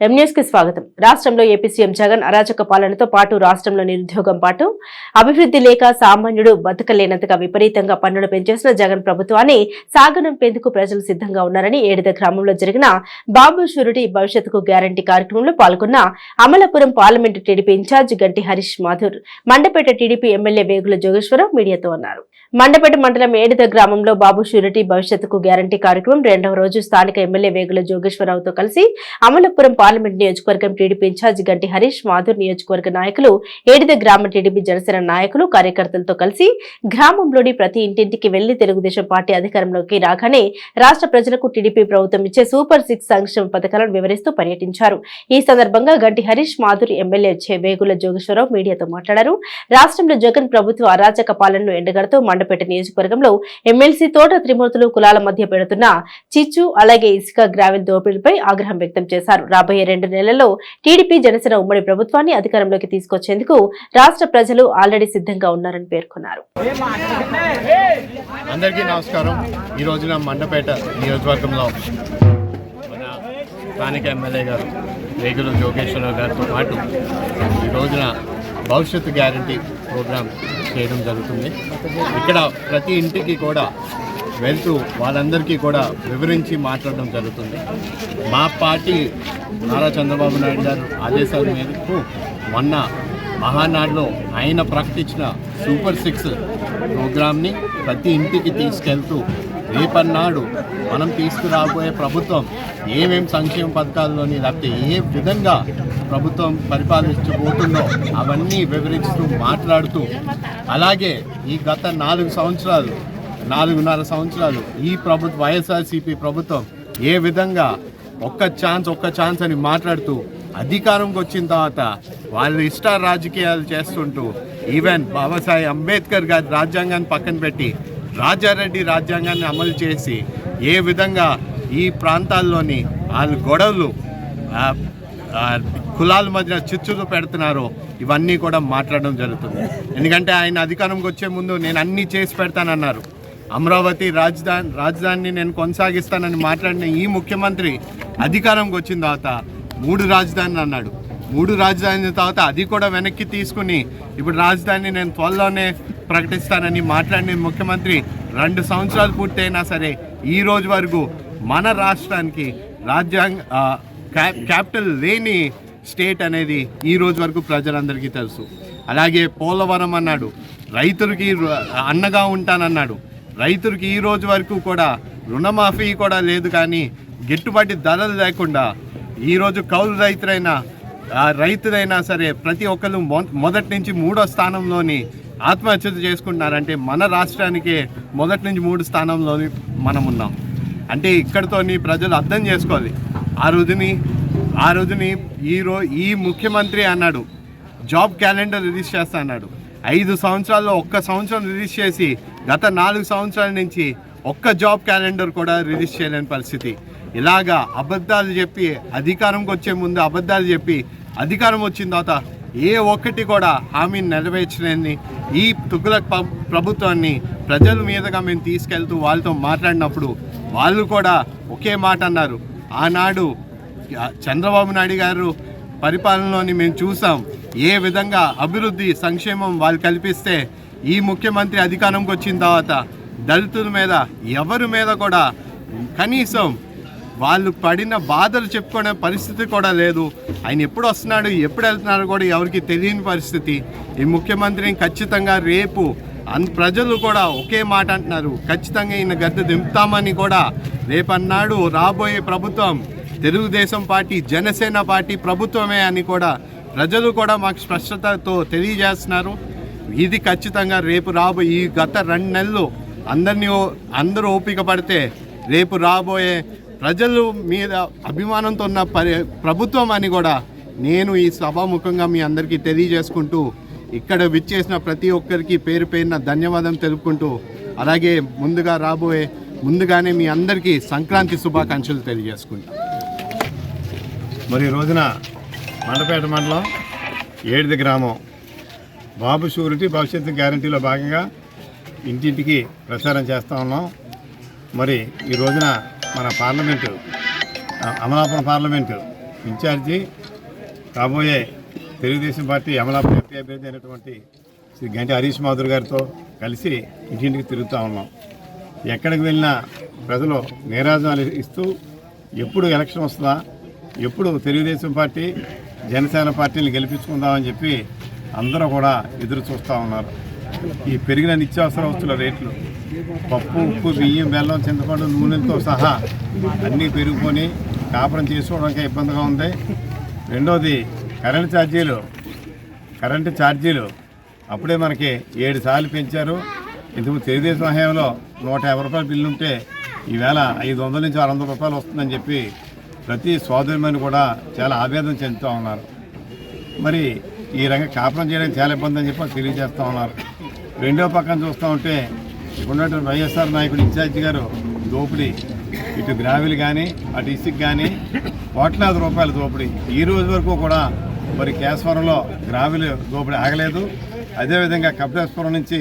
M News స్వాగతం. రాష్ట్రంలో AP CM Jagan అరాచక పాలనతో పాటు రాష్ట్రంలో నిరుద్యోగం పాటు అభివృద్ధి లేక సామాన్యుడు బతకలేనంతగా విపరీతంగా పన్నులు పెంచేసిన జగన్ ప్రభుత్వాన్ని సాగనంపేందుకు ప్రజలు సిద్ధంగా ఉన్నారని ఏడిద గ్రామంలో జరిగిన బాబు షూరిటీ భవిష్యత్తుకు గ్యారంటీ కార్యక్రమంలో పాల్గొన్న Amalapuram parliament TDP incharge Ganti Harish Madhur Mandapeta TDP MLA Vegulla Jogeswararao మీడియాతో అన్నారు మండపేట మండలం ఏడిద గ్రామంలో బాబు షూరిటీ భవిష్యత్తుకు గ్యారంటీ కార్యక్రమం రెండవ రోజు స్థానిక ఎమ్మెల్యే వేగుల జోగేశ్వరరావుతో కలిసి అమలాపురం పార్లమెంట్ నియోజకవర్గం టీడీపీ ఇన్ఛార్జి గంటి హరీష్ మాధుర్ నియోజకవర్గ నాయకులు ఏడిద గ్రామ టీడీపీ జనసేన నాయకులు కార్యకర్తలతో కలిసి గ్రామంలోని ప్రతి ఇంటింటికి వెళ్ళి తెలుగుదేశం పార్టీ అధికారంలోకి రాగానే రాష్ట్ర ప్రజలకు టీడీపీ ప్రభుత్వం ఇచ్చే సూపర్ సిక్స్ సంక్షేమ పథకాలను వివరిస్తూ పర్యటించారు. ఈ సందర్భంగా గంటి హరీష్ మాధుర్ ఎమ్మెల్యే వేగుల జోగేశ్వరరావు మీడియాతో మాట్లాడారు. రాష్ట్రంలో జగన్ ప్రభుత్వ అరాచక పాలనను ఎండగడుతూ మండపేట నియోజకవర్గంలో ఎమ్మెల్సీ తోట త్రిమూర్తులు కులాల మధ్య పెడుతున్న చిచ్చు అలాగే ఇసుక గ్రావెల్ దోపిడీపై ఆగ్రహం వ్యక్తం చేశారు. రాబోయే రెండు నెలల్లో టీడీపీ జనసేన ఉమ్మడి ప్రభుత్వాన్ని అధికారంలోకి తీసుకొచ్చేందుకు రాష్ట్ర ప్రజలు ఆల్రెడీ సిద్ధంగా ఉన్నారని పేర్కొన్నారు. అందరికీ నమస్కారం. ఈ రోజున మండపేట నియోజకవర్గంలో స్థానిక ఎమ్మెల్యే గారు వేగుల జోగేశ్వరరావు గారితో పాటు ఈ రోజున భవిష్యత్తు గ్యారంటీ ప్రోగ్రాం చేయడం జరుగుతుంది. ఇక్కడ ప్రతి ఇంటికి కూడా వెళ్తూ వాళ్ళందరికీ కూడా వివరించి మాట్లాడడం జరుగుతుంది. మా పార్టీ నారా చంద్రబాబు నాయుడు గారు ఆదేశాల మేరకు మొన్న మహానాడులో ఆయన ప్రకటించిన సూపర్ సిక్స్ ప్రోగ్రామ్ని ప్రతి ఇంటికి తీసుకెళ్తూ రేపన్నాడు మనం తీసుకురాబోయే ప్రభుత్వం ఏమేం సంక్షేమ పథకాల్లోని లేకపోతే ఏ విధంగా ప్రభుత్వం పరిపాలించబోతుందో అవన్నీ వివరిస్తూ మాట్లాడుతూ అలాగే ఈ గత నాలుగు సంవత్సరాలు నాలుగున్నర సంవత్సరాలు ఈ ప్రభుత్వ వైఎస్ఆర్సీపీ ప్రభుత్వం ఏ విధంగా ఒక్క ఛాన్స్ ఒక్క ఛాన్స్ అని మాట్లాడుతూ అధికారంకి వచ్చిన తర్వాత వాళ్ళు ఇష్ట రాజకీయాలు చేస్తుంటూ ఈవెన్ బాబాసాహెబ్ అంబేద్కర్ గారి రాజ్యాంగాన్ని పక్కన పెట్టి రాజారెడ్డి రాజ్యాంగాన్ని అమలు చేసి ఏ విధంగా ఈ ప్రాంతాల్లోని వాళ్ళ గొడవలు కులాల మధ్య చిచ్చులు పెడుతున్నారో ఇవన్నీ కూడా మాట్లాడడం జరుగుతుంది. ఎందుకంటే ఆయన అధికారంకి వచ్చే ముందు నేను అన్నీ చేసి పెడతానన్నారు. అమరావతి రాజధాని రాజధానిని నేను కొనసాగిస్తానని మాట్లాడిన ఈ ముఖ్యమంత్రి అధికారంకి వచ్చిన తర్వాత మూడు రాజధానులు అన్నాడు. మూడు రాజధాని తర్వాత అది కూడా వెనక్కి తీసుకుని ఇప్పుడు రాజధానిని నేను త్వరలోనే ప్రకటిస్తానని మాట్లాడిన ముఖ్యమంత్రి రెండు సంవత్సరాలు పూర్తయినా సరే ఈ రోజు వరకు మన రాష్ట్రానికి రాజ్యాంగ క్యాపిటల్ లేని స్టేట్ అనేది ఈ రోజు వరకు ప్రజలందరికీ తెలుసు. అలాగే పోలవరం అన్నాడు. రైతులకి అన్నగా ఉంటానన్నాడు. రైతులకి ఈ రోజు వరకు కూడా రుణమాఫీ కూడా లేదు కానీ గిట్టుబాటు ధరలు లేకుండా ఈరోజు కౌలు రైతులైనా రైతులైనా సరే ప్రతి ఒక్కరు మొ- మొదటి నుంచి మూడో స్థానంలోని ఆత్మహత్యలు చేసుకుంటున్నారంటే మన రాష్ట్రానికే మొదటి నుంచి మూడు స్థానంలోని మనం ఉన్నాం. అంటే ఇక్కడితోని ప్రజలు అర్థం చేసుకోవాలి. ఆ రోజుని ఆ రోజుని ఈ ఈ ముఖ్యమంత్రి అన్నాడు జాబ్ క్యాలెండర్ రిలీజ్ చేస్తా అన్నాడు. ఐదు సంవత్సరాల్లో ఒక్క సంవత్సరం రిలీజ్ చేసి గత నాలుగు సంవత్సరాల నుంచి ఒక్క జాబ్ క్యాలెండర్ కూడా రిలీజ్ చేయలేని పరిస్థితి. ఇలాగా అబద్ధాలు చెప్పి అధికారంకి వచ్చే ముందు అబద్ధాలు చెప్పి అధికారం వచ్చిన తర్వాత ఏ ఒక్కటి కూడా హామీని నెరవేర్చలేని ఈ తుగ్లక్ ప్రభుత్వాన్ని ప్రజల మీదుగా మేము తీసుకెళ్తూ వాళ్ళతో మాట్లాడినప్పుడు వాళ్ళు కూడా ఒకే మాట అన్నారు. ఆనాడు చంద్రబాబు నాయుడు గారు పరిపాలనలోని మేము చూసాం. ఏ విధంగా అభివృద్ధి సంక్షేమం వాళ్ళు కల్పిస్తే ఈ ముఖ్యమంత్రి అధికారంకి వచ్చిన తర్వాత దళితుల మీద ఎవరి మీద కూడా కనీసం వాళ్ళు పడిన బాధలు చెప్పుకునే పరిస్థితి కూడా లేదు. ఆయన ఎప్పుడు వస్తున్నాడు ఎప్పుడు వెళ్తున్నాడు కూడా ఎవరికి తెలియని పరిస్థితి. ఈ ముఖ్యమంత్రిని ఖచ్చితంగా రేపు అన్ ప్రజలు కూడా ఒకే మాట అంటున్నారు. ఖచ్చితంగా ఈయన గద్దె దింపుతామని కూడా రేపన్నాడు రాబోయే ప్రభుత్వం. తెలుగుదేశం పార్టీ జనసేన పార్టీ ప్రభుత్వమే అని కూడా ప్రజలు కూడా మాకు స్పష్టతతో తెలియజేస్తున్నారు. ఇది ఖచ్చితంగా రేపు రాబో ఈ గత రెండు నెలలు అందరినీ ఓ- అందరూ ఓపిక పడితే రేపు రాబోయే ప్రజలు మీద అభిమానంతో ఉన్న పరి ప్రభుత్వం అని కూడా నేను ఈ సభాముఖంగా మీ అందరికీ తెలియజేసుకుంటూ ఇక్కడ విచ్చేసిన ప్రతి ఒక్కరికి పేరు పేరున ధన్యవాదం తెలుపుకుంటూ అలాగే ముందుగా రాబోయే ముందుగానే మీ అందరికీ సంక్రాంతి శుభాకాంక్షలు తెలియజేసుకుంటా. మరి ఈ రోజున మండపేట మండలం ఏడిది గ్రామం. బాబు షూరిటీ భవిష్యత్తు గ్యారంటీలో భాగంగా ఇంటింటికి ప్రచారం చేస్తూ ఉన్నాం. మరి ఈ రోజున మన పార్లమెంటు అమలాపురం పార్లమెంటు ఇన్ఛార్జి రాబోయే తెలుగుదేశం పార్టీ అమలాపురం ఎంపీ అభ్యర్థి అయినటువంటి శ్రీ గంటి హరీష్ మాధుర్ గారితో కలిసి ఇంటింటికి తిరుగుతూ ఉన్నాం. ఎక్కడికి వెళ్ళినా ప్రజలు నీరాజనాలు ఇస్తూ ఎప్పుడు ఎలక్షన్ వస్తుందా ఎప్పుడు తెలుగుదేశం పార్టీ జనసేన పార్టీని గెలిపించుకుందామని చెప్పి అందరూ కూడా ఎదురు చూస్తూ ఉన్నారు. ఈ పెరిగిన నిత్యావసర వస్తువుల రేట్లు పప్పు ఉప్పు బియ్యం బెల్లం చింతపండు నూనెలతో సహా అన్నీ పెరిగిపోయి కాపురం చేసుకోవడానికి ఇబ్బందిగా ఉంది. రెండోది కరెంట్ ఛార్జీలు కరెంటు ఛార్జీలు అప్పుడే మనకి ఏడు సార్లు పెంచారు. ఇంతకు తెలుగుదేశం హయాంలో నూట యాభై రూపాయల బిల్లు ఉంటే ఈవేళ ఐదు వందల నుంచి ఆరు వందల రూపాయలు వస్తుందని చెప్పి ప్రతి సోదరిమని కూడా చాలా ఆవేదన చెందుతూ ఉన్నారు. మరి ఈ రంగ కాపురం చేయడానికి చాలా ఇబ్బంది అని చెప్పి తెలియజేస్తూ ఉన్నారు. రెండో పక్కన చూస్తూ ఉంటే ఇక్కడ ఉన్నటువంటి వైఎస్ఆర్ నాయకుడు ఇన్ఛార్జ్ గారు దోపిడీ. ఇటు గ్రావిల్ కానీ అటు ఇసుక్ కానీ కోట్లాది రూపాయల దోపిడీ. ఈ రోజు వరకు కూడా మరి కేశవరంలో గ్రావిల్ దోపిడీ ఆగలేదు. అదేవిధంగా కపిలేశ్వరం నుంచి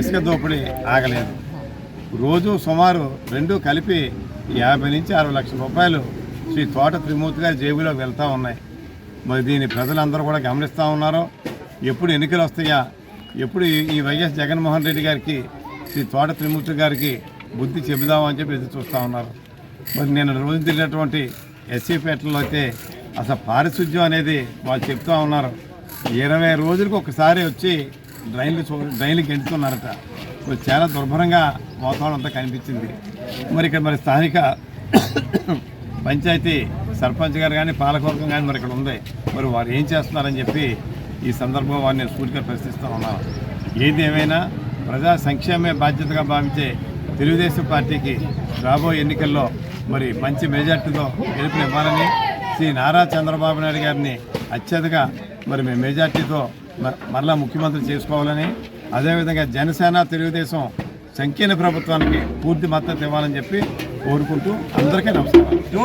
ఇసుక దోపిడీ ఆగలేదు. రోజు సుమారు రెండు కలిపి యాభై నుంచి అరవై లక్షల రూపాయలు శ్రీ తోట త్రిమూర్తి గారి జేబులోకి వెళ్తూ ఉన్నాయి. మరి దీన్ని ప్రజలందరూ కూడా గమనిస్తూ ఉన్నారు. ఎప్పుడు ఎన్నికలు వస్తాయా? ఎప్పుడు ఈ- వైఎస్ జగన్మోహన్ రెడ్డి గారికి శ్రీ తోట త్రిమూర్తి గారికి బుద్ధి చెబుదామని చెప్పి ఎదురు చూస్తూ ఉన్నారు. మరి నేను రోజు తిరిగినటువంటి ఎస్సీపేటలో అయితే అసలు పారిశుద్ధ్యం అనేది వాళ్ళు చెప్తూ ఉన్నారు. ఇరవై రోజులకు ఒకసారి వచ్చి డ్రైన్లు చూ డ్రైన్లు గెంటుతున్నారట మరి చాలా దుర్భరంగా వాతావరణం అంతా కనిపించింది. మరి ఇక్కడ మరి స్థానిక పంచాయతీ సర్పంచ్ గారు కానీ పాలకవర్గం కానీ మరి ఇక్కడ ఉంది. మరి వారు ఏం చేస్తున్నారని చెప్పి ఈ సందర్భంగా వారిని నేను స్ఫూర్తిగా ప్రశ్నిస్తూ ఉన్నాను ఏది ఏమైనా ప్రజా సంక్షేమే బాధ్యతగా భావించే తెలుగుదేశం పార్టీకి రాబోయే ఎన్నికల్లో మరి మంచి మెజార్టీతో గెలుపునివ్వాలని శ్రీ నారా చంద్రబాబు నాయుడు గారిని అత్యధిక మరి మేము మెజార్టీతో మ- మరలా ముఖ్యమంత్రి చేసుకోవాలని అదేవిధంగా జనసేన తెలుగుదేశం సంకీర్ణ ప్రభుత్వానికి పూర్తి మద్దతు ఇవ్వాలని చెప్పి కోరుకుంటూ అందరికీ నమస్కారం.